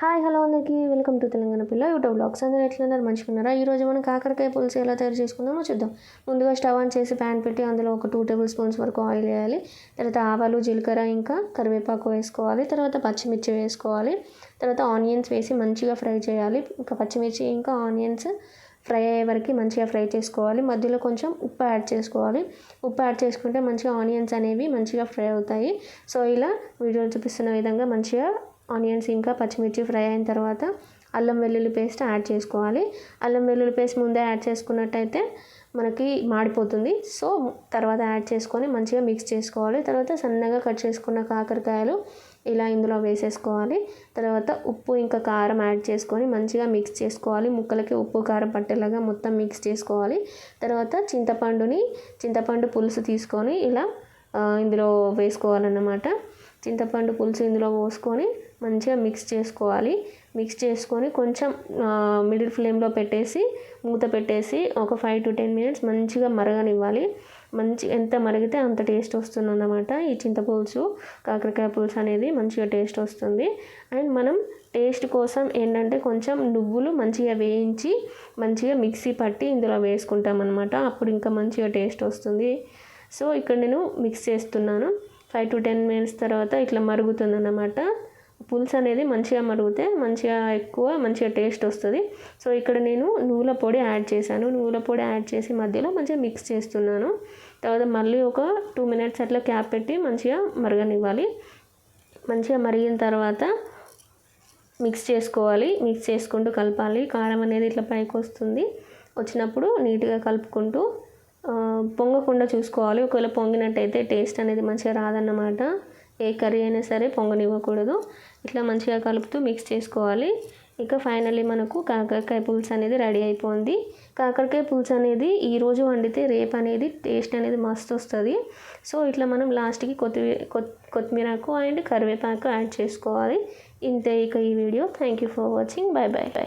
Hi hello అందరికీ. Welcome to Telangana పిల్ల YouTube blogs. అందరూ ఎట్లున్నారు? మంచిగున్నారా? ఈరోజు మనం కాకరకాయ పులుసు ఎలా తయారు చేసుకుందామో చూద్దాం. ముందుగా స్టవ్ ఆన్ చేసి ప్యాన్ పెట్టి అందులో ఒక టూ టేబుల్ స్పూన్స్ వరకు ఆయిల్ వేయాలి. తర్వాత ఆవాలు జీలకర్ర ఇంకా కరివేపాకు వేసుకోవాలి. తర్వాత పచ్చిమిర్చి వేసుకోవాలి. తర్వాత ఆనియన్స్ వేసి మంచిగా ఫ్రై చేయాలి. ఇంకా పచ్చిమిర్చి ఇంకా ఆనియన్స్ ఫ్రై అయ్యే వరకు మంచిగా ఫ్రై చేసుకోవాలి. మధ్యలో కొంచెం ఉప్పు యాడ్ చేసుకోవాలి. ఉప్పు యాడ్ చేసుకుంటే మంచిగా ఆనియన్స్ అనేవి మంచిగా ఫ్రై అవుతాయి. సో ఇలా వీడియోలో చూపిస్తున్న విధంగా మంచిగా ఆనియన్స్ ఇంకా పచ్చిమిర్చి ఫ్రై అయిన తర్వాత అల్లం వెల్లుల్లి పేస్ట్ యాడ్ చేసుకోవాలి. అల్లం వెల్లుల్లి పేస్ట్ ముందే యాడ్ చేసుకున్నట్టయితే మనకి మాడిపోతుంది. సో తర్వాత యాడ్ చేసుకొని మంచిగా మిక్స్ చేసుకోవాలి. తర్వాత సన్నగా కట్ చేసుకున్న కాకరకాయలు ఇలా ఇందులో వేసేసుకోవాలి. తర్వాత ఉప్పు ఇంకా కారం యాడ్ చేసుకొని మంచిగా మిక్స్ చేసుకోవాలి. ముక్కలకి ఉప్పు కారం పట్టేలాగా మొత్తం మిక్స్ చేసుకోవాలి. తర్వాత చింతపండుని చింతపండు పులుసు తీసుకొని ఇలా ఇందులో వేసుకోవాలన్నమాట. చింతపండు పులుసు ఇందులో పోసుకొని మంచిగా మిక్స్ చేసుకోవాలి. మిక్స్ చేసుకొని కొంచెం మిడిల్ ఫ్లేమ్లో పెట్టేసి మూత పెట్టేసి ఒక ఫైవ్ టు టెన్ మినిట్స్ మంచిగా మరగనివ్వాలి. మంచి ఎంత మరిగితే అంత టేస్ట్ వస్తుంది అన్నమాట ఈ చింతపులుసు. కాకరకాయ పులుసు అనేది మంచిగా టేస్ట్ వస్తుంది. అండ్ మనం టేస్ట్ కోసం ఏంటంటే కొంచెం నువ్వులు మంచిగా వేయించి మంచిగా మిక్సీ పట్టి ఇందులో వేసుకుంటాం అనమాట అప్పుడు ఇంకా మంచిగా టేస్ట్ వస్తుంది. సో ఇక్కడ నేను మిక్స్ చేస్తున్నాను. ఫైవ్ టు టెన్ మినిట్స్ తర్వాత ఇట్లా మరుగుతుంది అన్నమాట పులుసు అనేది మంచిగా మరిగితే మంచిగా ఎక్కువ మంచిగా టేస్ట్ వస్తుంది. సో ఇక్కడ నేను నువ్వుల పొడి యాడ్ చేశాను. నువ్వుల పొడి యాడ్ చేసి మధ్యలో మంచిగా మిక్స్ చేస్తున్నాను. తర్వాత మళ్ళీ ఒక టూ మినిట్స్ అట్లా క్యాప్ పెట్టి మంచిగా మరగనివ్వాలి. మంచిగా మరిగిన తర్వాత మిక్స్ చేసుకోవాలి. మిక్స్ చేసుకుంటూ కలపాలి. కారం అనేది ఇట్లా పైకి వస్తుంది. వచ్చినప్పుడు నీట్గా కలుపుకుంటూ పొంగకుండా చూసుకోవాలి. ఒకవేళ పొంగినట్టయితే టేస్ట్ అనేది మంచిగా రాదన్నమాట. ఏ కర్రీ అయినా సరే పొంగనివ్వకూడదు. ఇట్లా మంచిగా కలుపుతూ మిక్స్ చేసుకోవాలి. ఇక ఫైనల్లీ మనకు కాకరకాయ పులుసు అనేది రెడీ అయిపోయింది. కాకరకాయ పులుసు అనేది ఈరోజు వండితే రేపు అనేది టేస్ట్ అనేది మస్తు వస్తుంది. సో ఇట్లా మనం లాస్ట్కి కొత్తిమీర కొత్తిమీరకు అండ్ కరివేపాకు యాడ్ చేసుకోవాలి. ఇంతే ఇక ఈ video. Thank you for watching bye bye bye